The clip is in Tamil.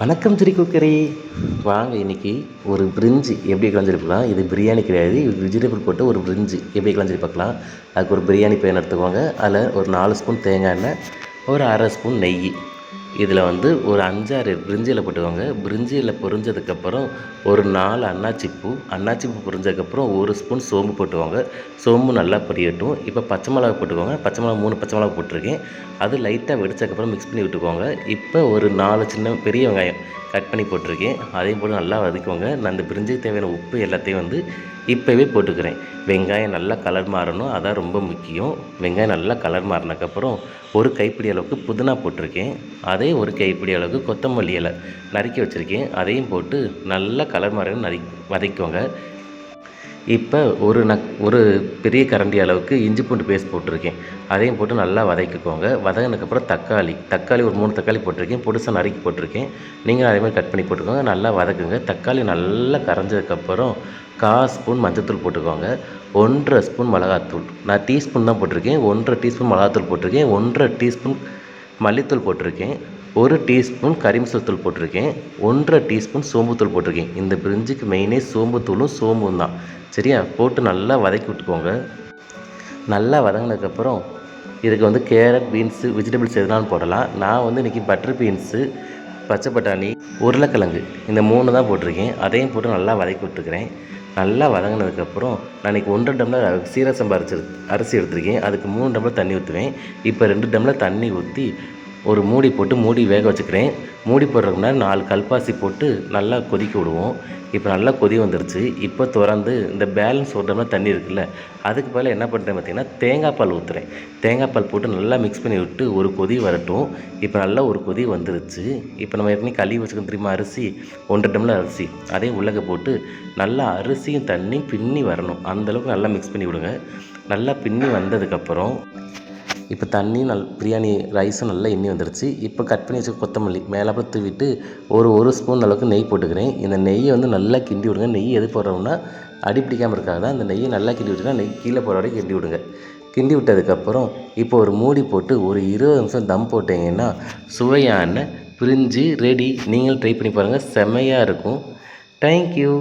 வணக்கம் திரி குக்கரி வாங்க இன்னைக்கு ஒரு பிரிஞ்சு எப்படி கலந்துருக்கலாம் இது பிரியாணி கிடையாது இது வெஜிடபிள் போட்டு ஒரு பிரிஞ்சு எப்படி கலந்துரு பார்க்கலாம்? அதுக்கு ஒரு பிரியாணி பேன் எடுத்துக்கோங்க. அதில் ஒரு நாலு ஸ்பூன் தேங்காய் எண்ணெய் ஒரு அரை ஸ்பூன் நெய். இதில் வந்து ஒரு அஞ்சாறு பிரிஞ்சியில் போட்டுக்கோங்க. பிரிஞ்சியில் பொரிஞ்சதுக்கப்புறம் ஒரு நாலு அன்னாச்சி பூ. அன்னாச்சி பூ பொரிஞ்சதுக்கப்புறம் ஒரு ஸ்பூன் சோம்பு போட்டுக்கோங்க. சோம்பு நல்லா பொரியட்டும். இப்போ பச்சை மிளகா போட்டுக்கோங்க. பச்சை மிளகா மூணு பச்சை மிளகா போட்டிருக்கேன். அது லைட்டாக வெடிச்சதுக்கப்புறம் மிக்ஸ் பண்ணி விட்டுக்கோங்க. இப்போ ஒரு நாலு சின்ன பெரிய வெங்காயம் கட் பண்ணி போட்டிருக்கேன். அதையும் போட்டு நல்லா வதக்குவோங்க நான் அந்த பிரிஞ்சுக்கு தேவையான உப்பு எல்லாத்தையும் வந்து இப்போவே போட்டுக்கிறேன். வெங்காயம் நல்லா கலர் மாறணும். அதான் ரொம்ப முக்கியம். வெங்காயம் நல்லா கலர் மாறினதுக்கப்புறம் ஒரு கைப்பிடி அளவுக்கு புதினா போட்டிருக்கேன். அதே ஒரு கைப்பிடி அளவுக்கு கொத்தமல்லி இலை நறுக்கி வச்சுருக்கேன். அதையும் போட்டு நல்லா கலர் மாறணும் நறு வதக்கிக்கோங்க. இப்போ ஒரு நக் ஒரு பெரிய கரண்டி அளவுக்கு இஞ்சி பூண்டு பேஸ்ட் போட்டிருக்கேன். அதையும் போட்டு நல்லா வதக்கிக்கோங்க. வதங்கினதுக்கப்புறம் தக்காளி தக்காளி ஒரு மூணு தக்காளி போட்டிருக்கேன். பொடிசாக நறுக்கி போட்டிருக்கேன். நீங்கள் அதே மாதிரி கட் பண்ணி போட்டுக்கோங்க. நல்லா வதக்குங்க. தக்காளி நல்லா கரைஞ்சதுக்கப்புறம் கால் ஸ்பூன் மஞ்சத்தூள் போட்டுக்கோங்க. ஒன்றரை ஸ்பூன் மிளகாத்தூள். நான் டீஸ்பூன் தான் போட்டிருக்கேன். ஒன்றரை டீஸ்பூன் மிளகாத்தூள் போட்டிருக்கேன். ஒன்றரை டீஸ்பூன் மல்லித்தூள் போட்டிருக்கேன். ஒரு டீஸ்பூன் கரிமசத்தூள் போட்டிருக்கேன். ஒன்றரை டீஸ்பூன் சோம்புத்தூள் போட்டிருக்கேன். இந்த பிரிஞ்சுக்கு மெயினே சோம்புத்தூளும் சோம்பும் தான். சரியா? போட்டு நல்லா வதக்கி விட்டுக்கோங்க. நல்லா வதங்கினதுக்கப்புறம் இதுக்கு வந்து கேரட் பீன்ஸு வெஜிடபிள்ஸ் எதுனாலும் போடலாம். நான் வந்து இன்றைக்கி பட்டர் பீன்ஸு பச்சை பட்டாணி உருளைக்கிழங்கு இந்த மூணு தான் போட்டிருக்கேன். அதையும் போட்டு நல்லா வதக்கி விட்டுக்கிறேன். நல்லா வதங்கினதுக்கப்புறம் நான் இன்றைக்கி ஒன்றரை டம்ளர் சீரசம்பா அரிசி அரிசி எடுத்திருக்கேன். அதுக்கு மூணு டம்ளர் தண்ணி ஊற்றுவேன் இப்போ ரெண்டு டம்ளர் தண்ணி ஊற்றி ஒரு மூடி போட்டு மூடி வேக வச்சுக்கிறேன். மூடி போடுறதுக்கு முன்னாடி நாலு கல்பாசி போட்டு நல்லா கொதிக்க விடுவோம். இப்போ நல்லா கொதி வந்துருச்சு. இப்போ திறந்து இந்த பேலன்ஸ் ஒரு டம்ளர் தண்ணி இருக்குல்ல அதுக்கு பதிலாக என்ன பண்ணுறேன் பார்த்தீங்கன்னா தேங்காய் பால் ஊற்றுறேன் தேங்காய் பால் போட்டு நல்லா மிக்ஸ் பண்ணி விட்டு ஒரு கொதி வரட்டும். இப்போ நல்லா ஒரு கொதி வந்துருச்சு. இப்போ நம்ம ஏற்கனவே கழுவி வச்சுக்கணும் திரும்ப அரிசி. ஒன்றரை டம்ளர் அரிசி. அதையும் உள்ளக போட்டு நல்லா அரிசியும் தண்ணி பின்னி வரணும். அந்தளவுக்கு நல்லா மிக்ஸ் பண்ணி விடுங்க. நல்லா பின்னி வந்ததுக்கப்புறம் இப்போ தண்ணி நல் பிரியாணி ரைஸும் நல்லா எண்ணி வந்துடுச்சு இப்போ கட் பண்ணி வச்சு கொத்தமல்லி மேலே மேலாப்பில் விட்டு ஒரு ஒரு ஸ்பூன் அளவுக்கு நெய் போட்டுக்கிறேன். இந்த நெய்யை வந்து நல்லா கிண்டி விடுங்க. நெய் எது போடுறோம்னா அடி பிடிக்காமல் இருக்காது. தான் அந்த நெய்யை நல்லா கிண்டி விட்டுனா நெய் கீழே போகிற வரைக்கும் கிண்டி விடுங்க. கிண்டி விட்டதுக்கப்புறம் இப்போ ஒரு மூடி போட்டு ஒரு இருபது நிமிஷம் தம் போட்டிங்கன்னா சுவையான பிரிஞ்சு ரெடி நீங்களும் ட்ரை பண்ணி பாருங்கள் செமையாக இருக்கும். தேங்க்யூ